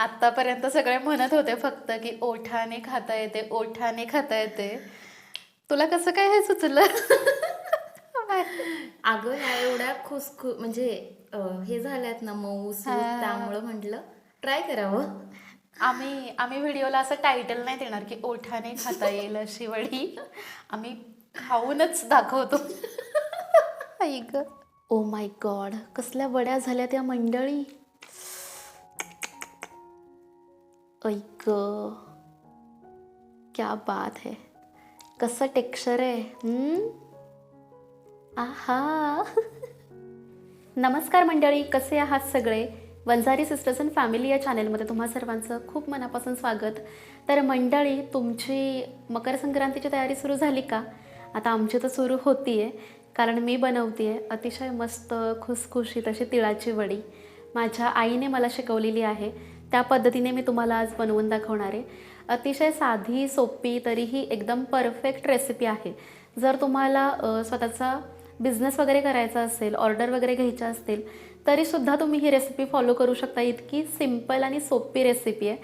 आतापर्यंत सगळे म्हणत होते फक्त की ओठाने खाता येते ओठाने खाता येते. तुला कसं काय हे सुचलं? अगं ह्या एवढ्या खुसखु म्हणजे अं, हे झाल्यात ना मऊ सूत, हा. त्यामुळं म्हटलं ट्राय करावं. आम्ही आम्ही व्हिडिओला असं टायटल नाही देणार की ओठाने खाता येईल अशी वडी. आम्ही खाऊनच दाखवतो. ऐक ओ माय गॉड कसल्या वड्या झाल्या त्या मंडळी. ऐक क्या बात है। कसं टेक्स्चर आहे आहा. नमस्कार मंडळी कसे आहात सगळे? वंजारी सिस्टर्स अँड फॅमिली या चॅनेलमध्ये तुम्हा सर्वांचं खूप मनापासून स्वागत. तर मंडळी तुमची मकर संक्रांतीची तयारी सुरू झाली का? आता आमची तर सुरू होती आहे कारण मी बनवते आहे अतिशय मस्त खुसखुशीत अशी तिळाची वडी. माझ्या आईने मला शिकवलेली आहे त्या पद्धतीने मी तुम्हाला आज बनवून दाखवणार आहे. अतिशय साधी सोपी तरीही एकदम परफेक्ट रेसिपी आहे. जर तुम्हाला स्वतःचा बिझनेस वगैरे करायचा असेल ऑर्डर वगैरे घ्यायच्या असतील तरीसुद्धा तुम्ही ही रेसिपी फॉलो करू शकता. इतकी सिंपल आणि सोपी रेसिपी आहे.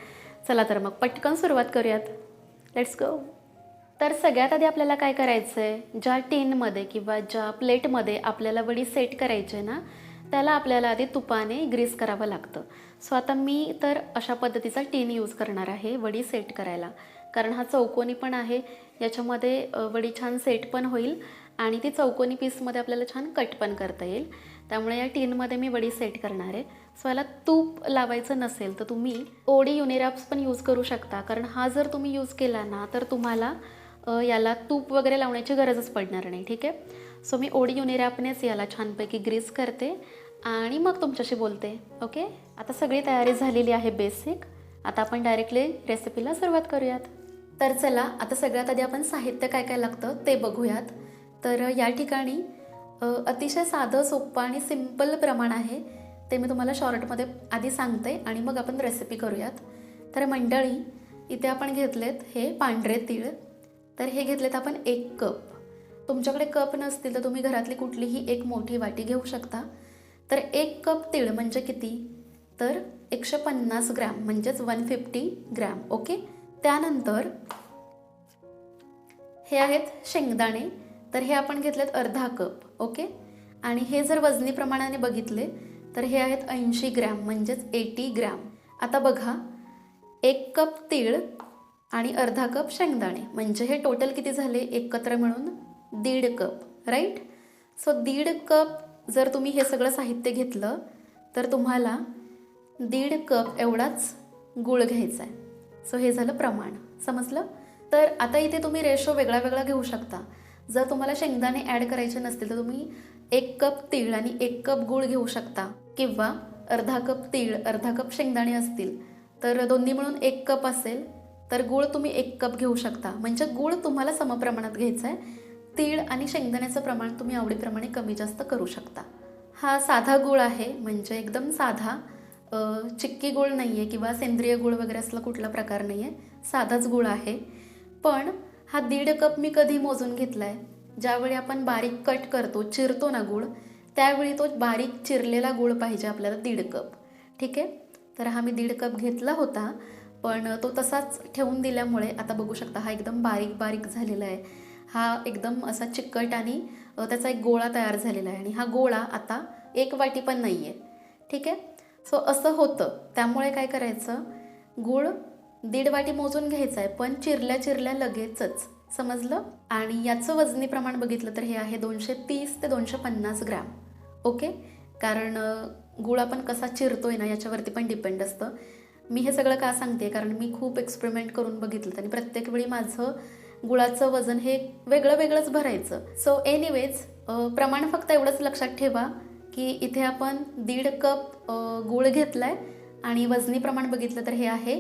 चला तर मग पटकन सुरुवात करूयात. लेट्स गो तर सगळ्यात आधी आपल्याला काय करायचं आहे ज्या टीनमध्ये किंवा ज्या प्लेटमध्ये आपल्याला वडी सेट करायची आहे ना त्याला आपल्याला आधी तुपाने ग्रीस करावं लागतं. सो आता मी तर अशा पद्धतीचा टीन यूज करणार आहे वडी सेट करायला. कारण हा चौकोनी पण आहे याच्यामध्ये वडी छान सेट पण होईल आणि ती चौकोनी पीसमध्ये आपल्याला छान कट पण करता येईल. त्यामुळे या टीनमध्ये मी वडी सेट करणार आहे. सो याला तूप लावायचं नसेल तर तुम्ही ओडी युनिरॅप्स पण यूज करू शकता. कारण हा जर तुम्ही यूज केला ना तर तुम्हाला याला तूप वगैरे लावण्याची गरजच पडणार नाही. ठीक आहे? सो मी ओडी युनिरॅपनेच याला छानपैकी ग्रीस करते. आणि मग तुमच्याशी बोलते ओके? आता सगळी तयारी झालेली आहे बेसिक आता आपण डायरेक्टली रेसिपीला सुरुवात करूयात. तर चला आता सगळ्यात आधी आपण साहित्य काय काय लागतं ते बघूयात. तर या ठिकाणी अतिशय साधं सोपं आणि सिंपल प्रमाण आहे. ते मी तुम्हाला शॉर्टमध्ये आधी सांगते आणि मग आपण रेसिपी करूयात. तर मंडळी इथे आपण घेतलेत हे पांढरे तीळ. तर हे घेतलेत आपण एक कप. तुमच्याकडे कप नसतील तर तुम्ही घरातली कुठलीही एक मोठी वाटी घेऊ शकता. तर एक कप तीळ म्हणजे किती? तर एकशे पन्नास ग्रॅम म्हणजेच वन फिफ्टी ग्रॅम ओके? त्यानंतर हे आहेत शेंगदाणे. तर हे आपण घेतलेत अर्धा कप ओके? आणि हे जर वजनी प्रमाणाने बघितले तर हे आहेत ऐंशी ग्रॅम म्हणजेच एटी ग्रॅम. आता बघा एक कप तीळ आणि अर्धा कप शेंगदाणे. म्हणजे हे टोटल किती झाले? एकत्र मिळून दीड कप राईट सो दीड कप जर तुम्ही हे सगळं साहित्य घेतलं तर तुम्हाला दीड कप एवढाच गुळ घ्यायचा आहे सो हे झालं प्रमाण. समजलं? तर आता इथे तुम्ही रेशो वेगळा वेगळा घेऊ शकता. जर तुम्हाला शेंगदाणे ॲड करायचे नसतील तर तुम्ही एक कप तीळ आणि एक कप गूळ घेऊ शकता. किंवा अर्धा कप तीळ अर्धा कप शेंगदाणे असतील तर दोन्ही मिळून एक कप असेल तर गूळ तुम्ही एक कप घेऊ शकता. म्हणजे गूळ तुम्हाला समप्रमाणात घ्यायचं आहे तीळ आणि शेंगदाण्याचं प्रमाण तुम्ही आवडीप्रमाणे कमी जास्त करू शकता. हा साधा गूळ आहे म्हणजे एकदम साधा चिक्की गूळ नाही आहे किंवा सेंद्रिय गूळ वगैरे असला कुठला प्रकार नाही आहे साधाच गूळ आहे. पण हा दीड कप मी कधी मोजून घेतला आहे ज्यावेळी आपण बारीक कट करतो चिरतो ना गूळ त्यावेळी तो बारीक चिरलेला गूळ पाहिजे आपल्याला दीड कप. ठीक आहे? तर हा मी दीड कप घेतला होता पण तो तसाच ठेवून दिल्यामुळे आता बघू शकता हा एकदम बारीक बारीक झालेला आहे. हा एकदम असा चिकट आणि त्याचा एक गोळा तयार झालेला आहे. आणि हा गोळा आता एक वाटी पण नाही आहे ठीक आहे? सो असं होतं. त्यामुळे काय करायचं? गूळ दीड वाटी मोजून घ्यायचं आहे पण चिरल्या चिरल्या लगेचच. समजलं? आणि याचं वजनी प्रमाण बघितलं तर हे आहे दोनशे तीस ते दोनशे पन्नास ग्रॅम. ओके? कारण गुळ आपण कसा चिरतोय ना याच्यावरती पण डिपेंड असतं. मी हे सगळं का सांगते? कारण मी खूप एक्सपेरिमेंट करून बघितलं आणि प्रत्येक वेळी माझं गुळाचं वजन हे वेगळं वेगळंच भरायचं. सो एनिवेज प्रमाण फक्त एवढंच लक्षात ठेवा की इथे आपण दीड कप गूळ घेतला आहे आणि वजनी प्रमाण बघितलं तर हे आहे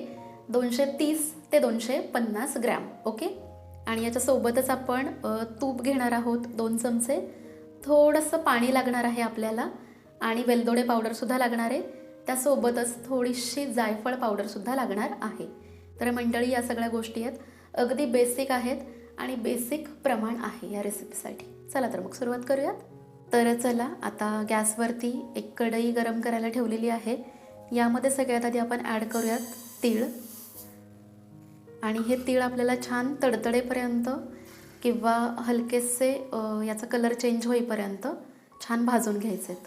दोनशे तीस ते दोनशे पन्नास ग्रॅम ओके? आणि याच्यासोबतच आपण तूप घेणार आहोत दोन चमचे. थोडंसं पाणी लागणार आहे आपल्याला आणि वेलदोडे पावडरसुद्धा लागणार आहे. त्यासोबतच थोडीशी जायफळ पावडरसुद्धा लागणार आहे. तर मंडळी या सगळ्या गोष्टी आहेत. अगदी बेसिक आहेत आणि बेसिक प्रमाण आहे या रेसिपीसाठी चला तर मग सुरुवात करूयात. तर चला आता गॅसवरती एक कढई गरम करायला ठेवलेली आहे. यामध्ये सगळ्यात आधी आपण ॲड करूयात तीळ. आणि हे तीळ आपल्याला छान तडतडेपर्यंत किंवा हलकेसे याचा कलर चेंज होईपर्यंत छान भाजून घ्यायचे आहेत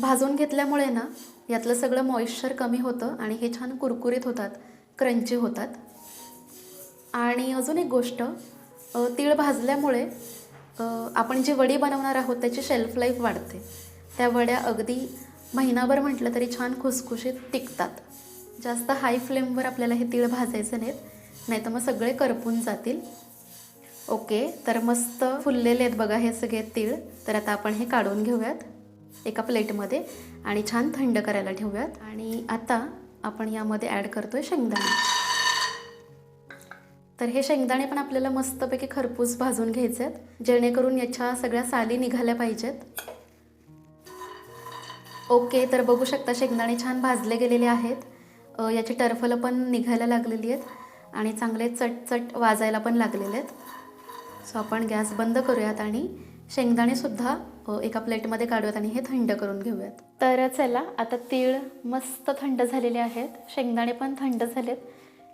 भाजून घेतल्यामुळे ना यातलं सगळं मॉइश्चर कमी होतं आणि हे छान कुरकुरीत होतात क्रंची होतात. आणि अजून एक गोष्ट तीळ भाजल्यामुळे आपण जी वडी बनवणार आहोत त्याची शेल्फ लाईफ वाढते. त्या वड्या अगदी महिनाभर म्हटलं तरी छान खुसखुशीत टिकतात. जास्त हाय फ्लेमवर आपल्याला हे तीळ भाजायचे नाहीत नाही तर मग सगळे करपून जातील. ओके तर मस्त फुललेले आहेत बघा हे सगळे तीळ तर आता आपण हे काढून घेऊयात. एका प्लेटमध्ये आणि छान थंड करायला ठेवूयात. आणि आता आपण यामध्ये ॲड आहे शेंगदाणे. तर हे शेंगदाणे पण आपल्याला मस्तपैकी खरपूस भाजून घ्यायचे आहेत जेणेकरून याच्या सगळ्या साली निघाल्या पाहिजेत. ओके तर बघू शकता शेंगदाणे छान भाजले गेलेले आहेत. याची टरफलं पण निघायला लागलेली आहेत आणि चांगले चटचट वाजायला पण लागलेले आहेत. सो आपण गॅस बंद करूयात आणि शेंगदाणेसुद्धा एका प्लेटमध्ये काढूयात आणि हे थंड करून घेऊयात. तर चला आता तीळ मस्त थंड झालेले आहेत. शेंगदाणे पण थंड झालेत.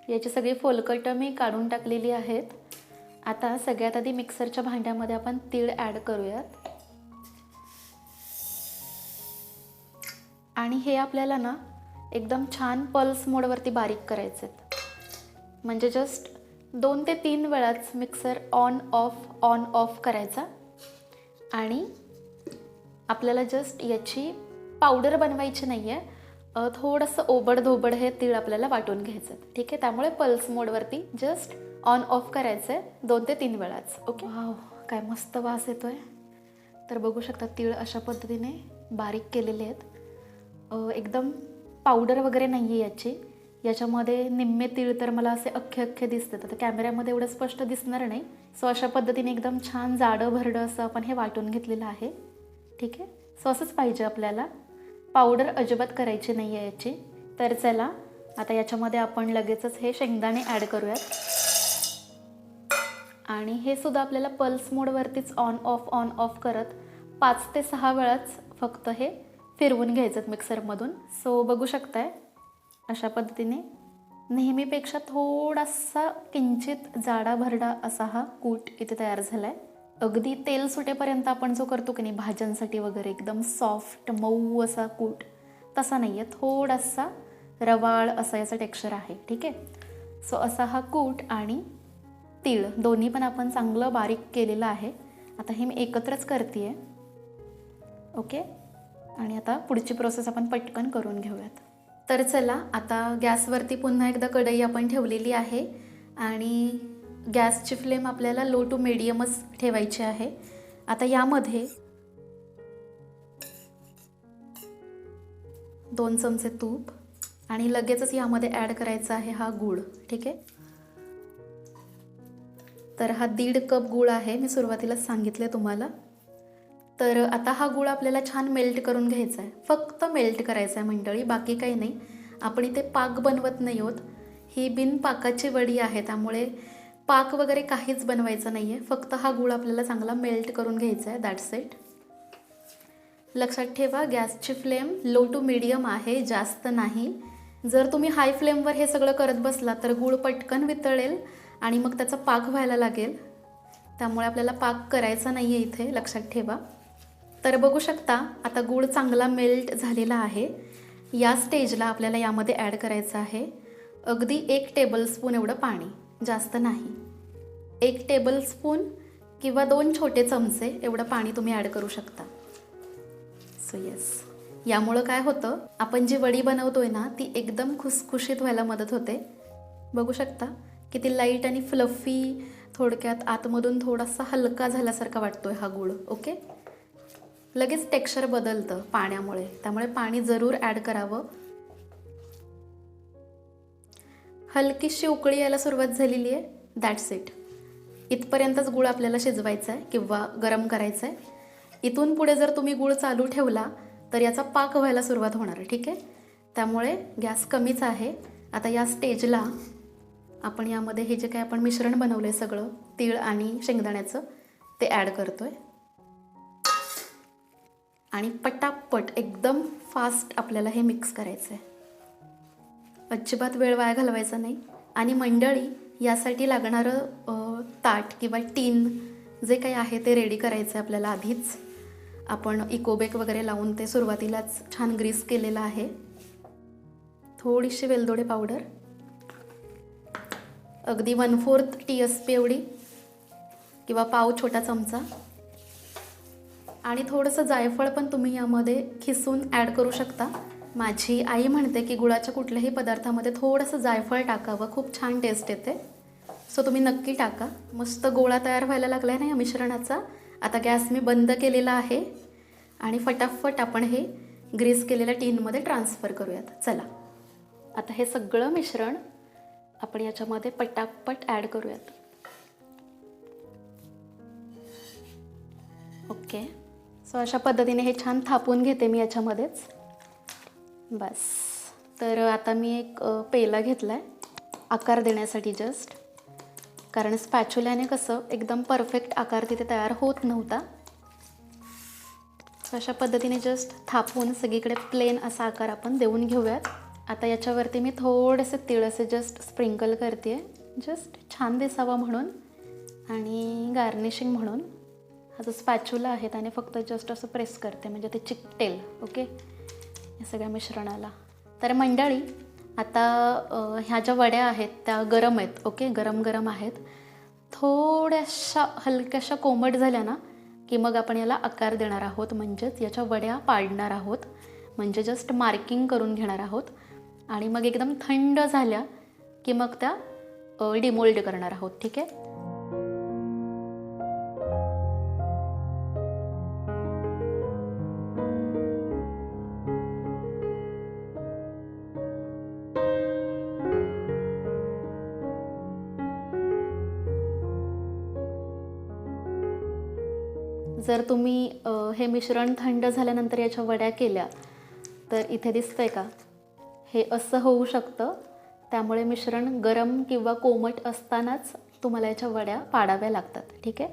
याची सगळी फोलकटं मी काढून टाकलेली आहेत. आता सगळ्यात आधी मिक्सरच्या भांड्यामध्ये आपण तीळ ॲड करूयात. आणि हे आपल्याला ना एकदम छान पल्स मोडवरती बारीक करायचे आहेत म्हणजे जस्ट दोन ते तीन वेळाच mixer on off on off करायचा. आणि आपल्याला जस्ट याची पावडर बनवायची नाही आहे थोडंसं ओबड धोबड हे तीळ आपल्याला वाटून घ्यायचं ठीक आहे? त्यामुळे पल्स मोडवरती जस्ट ऑन ऑफ करायचं आहे दोन ते तीन वेळाच. ओके वाव काय मस्त वास येतोय. तर बघू शकता तीळ अशा पद्धतीने बारीक केलेले आहेत. एकदम पावडर वगैरे नाही आहे याची. याच्यामध्ये निम्मे तीळ तर मला असे अख्खे अख्खे दिसतात. तर कॅमेऱ्यामध्ये एवढं स्पष्ट दिसणार नाही. सो अशा पद्धतीने एकदम छान जाडं भरडं असं आपण हे वाटून घेतलेलं आहे. ठीक आहे? सो असंच पाहिजे आपल्याला. पावडर अजिबात करायची नाही आहे याची. तर चला आता याच्यामध्ये आपण लगेचच हे शेंगदाणे ॲड करूयात. आणि हे सुद्धा आपल्याला पल्स मोडवरतीच ऑन ऑफ ऑन ऑफ करत पाच ते सहा वेळाच फक्त हे फिरवून घ्यायचं मिक्सरमधून सो बघू शकताय अशा पद्धतीने. नेहमीपेक्षा थोडासा किंचित जाडा भरडा असा हा कूट इथे तयार झाला आहे अगदी तेल सुटेपर्यंत आपण जो करतो की नाही भाज्यांसाठी वगैरे एकदम सॉफ्ट मऊ असा कूट तसा नाही आहे थोडासा रवाळ असा याचा टेक्स्चर आहे ठीक आहे? सो असा हा कूट आणि तीळ दोन्ही पण आपण चांगलं बारीक केलेलं आहे. आता हे मी एकत्रच करते आहे ओके आणि आता पुढची प्रोसेस आपण पटकन करून घेऊयात. तर चला आता गॅसवरती पुन्हा एकदा कढई आपण ठेवलेली आहे आणि गॅसची फ्लेम आपल्याला लो टू मिडियमच ठेवायची आहे. आता यामध्ये दोन चमचे तूप आणि लगेचच यामध्ये ॲड करायचा आहे हा गूळ ठीक आहे? तर हा दीड कप गूळ आहे मी सुरुवातीलाच सांगितले तुम्हाला. तर आता हा गूळ आपल्याला छान मेल्ट करून घ्यायचा आहे. फक्त मेल्ट करायचा आहे मंडळी बाकी काही नाही. आपण इथे पाक बनवत नाही आहोत. ही बिन पाकाची वडी आहे त्यामुळे पाक वगैरे काहीच बनवायचं नाही आहे फक्त हा गूळ आपल्याला चांगला मेल्ट करून घ्यायचा आहे. दॅट्स इट लक्षात ठेवा गॅसची फ्लेम लो टू मिडियम आहे जास्त नाही. जर तुम्ही हाय फ्लेमवर हे सगळं करत बसला तर गूळ पटकन वितळेल आणि मग त्याचा पाक व्हायला लागेल. त्यामुळे आपल्याला पाक करायचा नाही आहे इथे लक्षात ठेवा. तर बघू शकता आता गूळ चांगला मेल्ट झालेला आहे. या स्टेजला आपल्याला यामध्ये ॲड करायचं आहे. अगदी एक टेबलस्पून एवढं पाणी. जास्त नाही. एक टेबलस्पून किंवा दोन छोटे चमचे एवढं पाणी तुम्ही ॲड करू शकता. सो येस यामुळं काय होतं आपण जी वडी बनवतोय ना ती एकदम खुसखुशीत व्हायला मदत होते. बघू शकता किती लाइट आणि फ्लफी थोडक्यात आतमधून थोडासा हलका झाल्यासारखा वाटतोय हा गूळ ओके लगेच टेक्स्चर बदलतं पाण्यामुळे. त्यामुळे पाणी जरूर ॲड करावं. हलकीशी उकळी यायला सुरुवात झालेली आहे. दॅट्स इट इथपर्यंतच गूळ आपल्याला शिजवायचा आहे किंवा गरम करायचा आहे इथून पुढे जर तुम्ही गूळ चालू ठेवला तर याचा पाक व्हायला सुरुवात होणार आहे ठीक आहे? त्यामुळे गॅस कमीच आहे. आता या स्टेजला आपण यामध्ये हे जे काही आपण मिश्रण बनवलं आहे सगळं तीळ आणि शेंगदाण्याचं ते ॲड करतो आहे आणि पटापट एकदम फास्ट आपल्याला हे मिक्स करायचं आहे अजिबात वेळ वाया घालवायचा नाही. आणि मंडळी यासाठी लागणारं ताट किंवा टीन जे काही आहे ते रेडी करायचं आहे आपल्याला आधीच. आपण इकोबेक वगैरे लावून ते सुरुवातीलाच छान ग्रीस केलेलं आहे. थोडीशी वेलदोडे पावडर अगदी one fourth T S P एवढी. किंवा पाव छोटा चमचा. आणि थोडंसं जायफळ पण तुम्ही यामध्ये खिसून ॲड करू शकता. माझी आई म्हणते की गुळाच्या कुठल्याही पदार्थामध्ये थोडंसं जायफळ टाकावं. खूप छान टेस्ट येते. सो तुम्ही नक्की टाका. मस्त गोळा तयार व्हायला लागला आहे ना या मिश्रणाचा. आता गॅस मी बंद केलेला आहे. आणि फटाफट आपण हे ग्रीस केलेल्या टीनमध्ये ट्रान्सफर करूयात. चला. आता हे सगळं मिश्रण आपण याच्यामध्ये पटापट ॲड करूयात. ओके सो अशा पद्धतीने हे छान थापून घेते मी याच्यामध्येच. बस. तर आता मी एक पेला घेतला आहे आकार देण्यासाठी जस्ट कारण स्पॅच्युल्याने कसं एकदम परफेक्ट आकार तिथे तयार होत नव्हता. अशा पद्धतीने जस्ट थापून सगळीकडे प्लेन असा आकार आपण देऊन घेऊयात. आता याच्यावरती मी थोडेसे तिळ असे जस्ट स्प्रिंकल करते जस्ट छान दिसावा म्हणून आणि गार्निशिंग म्हणून. हा जो स्पॅच्युला आहे त्याने फक्त जस्ट असं प्रेस करते म्हणजे ते चिकटेल ओके या सगळ्या मिश्रणाला. तर मंडळी आता ह्या ज्या वड्या आहेत त्या गरम आहेत ओके? गरम गरम आहेत. थोड्याशा हलक्याशा कोमट झाल्या ना की मग आपण याला आकार देणार आहोत. म्हणजेच याच्या वड्या पाडणार आहोत. म्हणजे जस्ट मार्किंग करून घेणार आहोत. आणि मग एकदम थंड झाल्या की मग त्या डिमोल्ड करणार आहोत. ठीक आहे? जर तुम्ही हे मिश्रण थंड झाल्यानंतर याच्या वड्या केल्या तर इथे दिसतंय का? हे असं होऊ शकतं. त्यामुळे मिश्रण गरम किंवा कोमट असतानाच तुम्हाला याच्या वड्या पाडाव्या लागतात. ठीक आहे?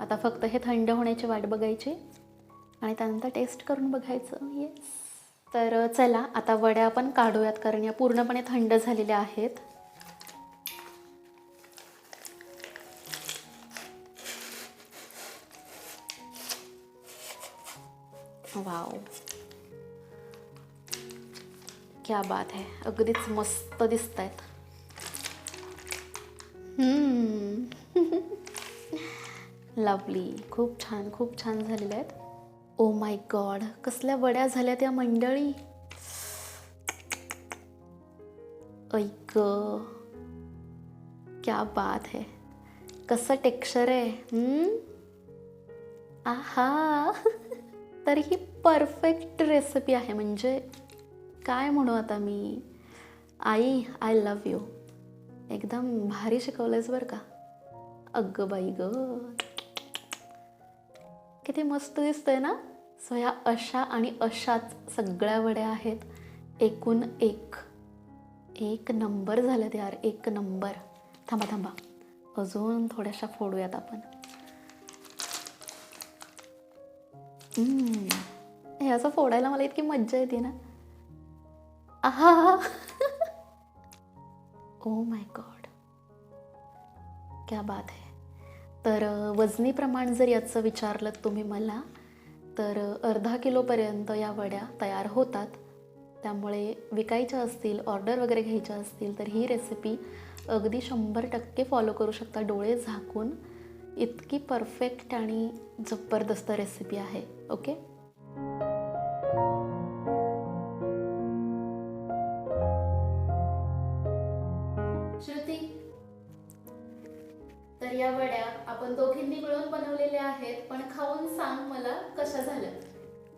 आता फक्त हे थंड होण्याची वाट बघायची आणि त्यानंतर टेस्ट करून बघायचं. येस तर चला आता वड्या आपण काढूयात कारण या पूर्णपणे थंड झालेल्या आहेत. क्या बात आहे अगदीच मस्त दिसत आहेत लवली खूप छान खूप छान झालेल्या आहेत. ओ माय गॉड कसल्या वड्या झाल्या त्या मंडळी? ऐक. क्या बात है. कसं टेक्स्चर आहे? हम्म? आहा. तर ही परफेक्ट रेसिपी आहे म्हणजे काय म्हणू आता मी? आई आय लव यू एकदम भारी शिकवलंयस बरं का. अगं बाई ग. किती मस्त दिसतंय ना? सो ह्या अशा आणि अशाच सगळ्या वड्या आहेत. एकूण एक. एक नंबर झाल्यात यार एक नंबर. थांबा थांबा. अजून थोड्याशा फोडूयात आपण. हे असं फोडायला मला इतकी मज्जा येते ना. आहा ओ माय गॉड क्या बात आहे तर वजनीप्रमाण वजनी प्रमाण जर याचं विचारलं तुम्ही मला तर अर्धा किलोपर्यंत या वड्या तयार होतात. त्यामुळे विकायच्या असतील ऑर्डर वगैरे घ्यायच्या असतील तर ही रेसिपी अगदी शंभर टक्के फॉलो करू शकता. डोळे झाकून इतकी परफेक्ट आणि जबरदस्त रेसिपी आहे. ओके?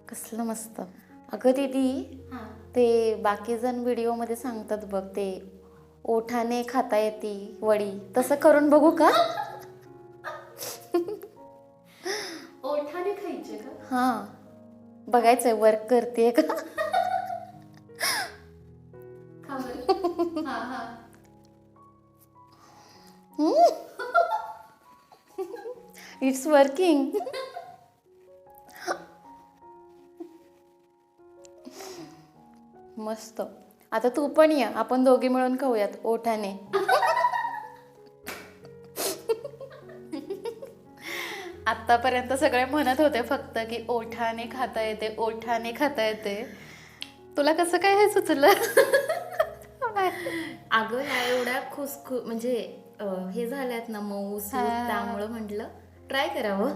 कसलं मस्त. अगं दीदी ते बाकी जण व्हिडिओमध्ये सांगतात बघ ते ओठाने खाता येते वडी. तसं करून बघू का? ओठाने खायचे का? हां. बघायचंय वर्क करते का. हां हां इट्स वर्किंग मस्त. आता तू पण ये आपण दोघी मिळून खाऊयात ओठाने. आत्तापर्यंत सगळे म्हणत होते फक्त की ओठाने खाता येते ओठाने खाता येते. तुला कसं काय हे सुचलं? अगं ह्या एवढ्या खुसखु म्हणजे हे झाल्यात ना मऊ. त्यामुळं म्हटलं ट्राय करावं.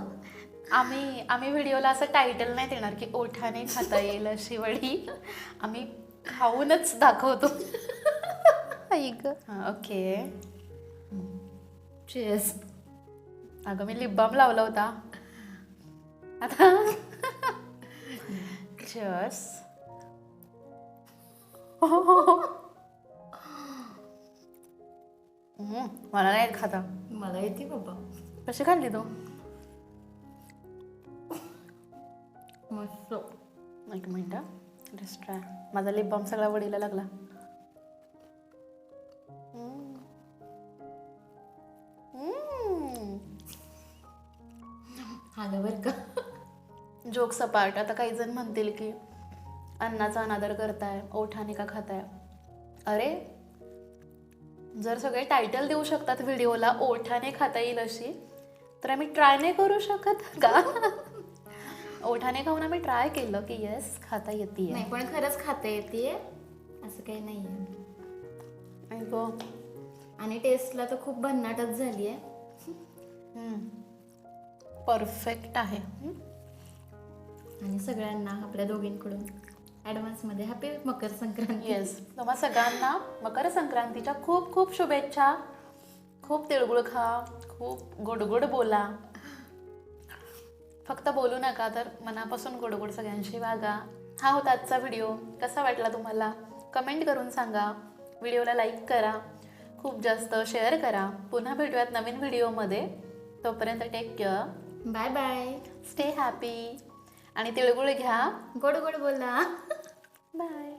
आम्ही आम्ही व्हिडिओला असं टायटल नाही देणार की ओठाने खाता येईल अशी वडी. आम्ही खाऊनच दाखवतो. ऐक ओके. चेस अगं मी लिप बाम लावला होता. आता चस मला नाही येत खाता. मला येते बाबा. कशी खाल्ली तू? मस्त. एक मिनिट. ट्राय माझा लिप बाम सगळा वडीला लागला. आलं बरं का? जोक सपाट आता काही जण म्हणतील की अन्नाचा अनादर करताय ओठाने का खाताय? अरे जर सगळे टायटल देऊ शकतात व्हिडिओला ओठाने खाता येईल अशी तर आम्ही ट्राय नाही करू शकत का? ओठाने खाऊन आम्ही ट्राय केलं की येस खाता येते नाही पण खरंच खाता येते असं काही नाही आणि टेस्टला तर खूप भन्नाटच झाली आहे परफेक्ट आहे. आणि सगळ्यांना आपल्या दोघींकडून ॲडव्हान्समध्ये हॅपी मकर संक्रांती. येस तुम्हा सगळ्यांना मकर संक्रांतीच्या खूप खूप शुभेच्छा. खूप तिळगुळ खा. खूप गोड गोड बोला. फक्त बोलू नका तर मनापासून गोड गोड सगळ्यांशी वागा. हा होता आजचा व्हिडिओ. कसा वाटला तुम्हाला? कमेंट करून सांगा. व्हिडिओला लाईक करा. खूप जास्त शेअर करा. पुन्हा भेटूयात नवीन व्हिडिओमध्ये. तोपर्यंत take care bye bye stay happy आणि तिळगुळ घ्या. गोड गोड बोला. बाय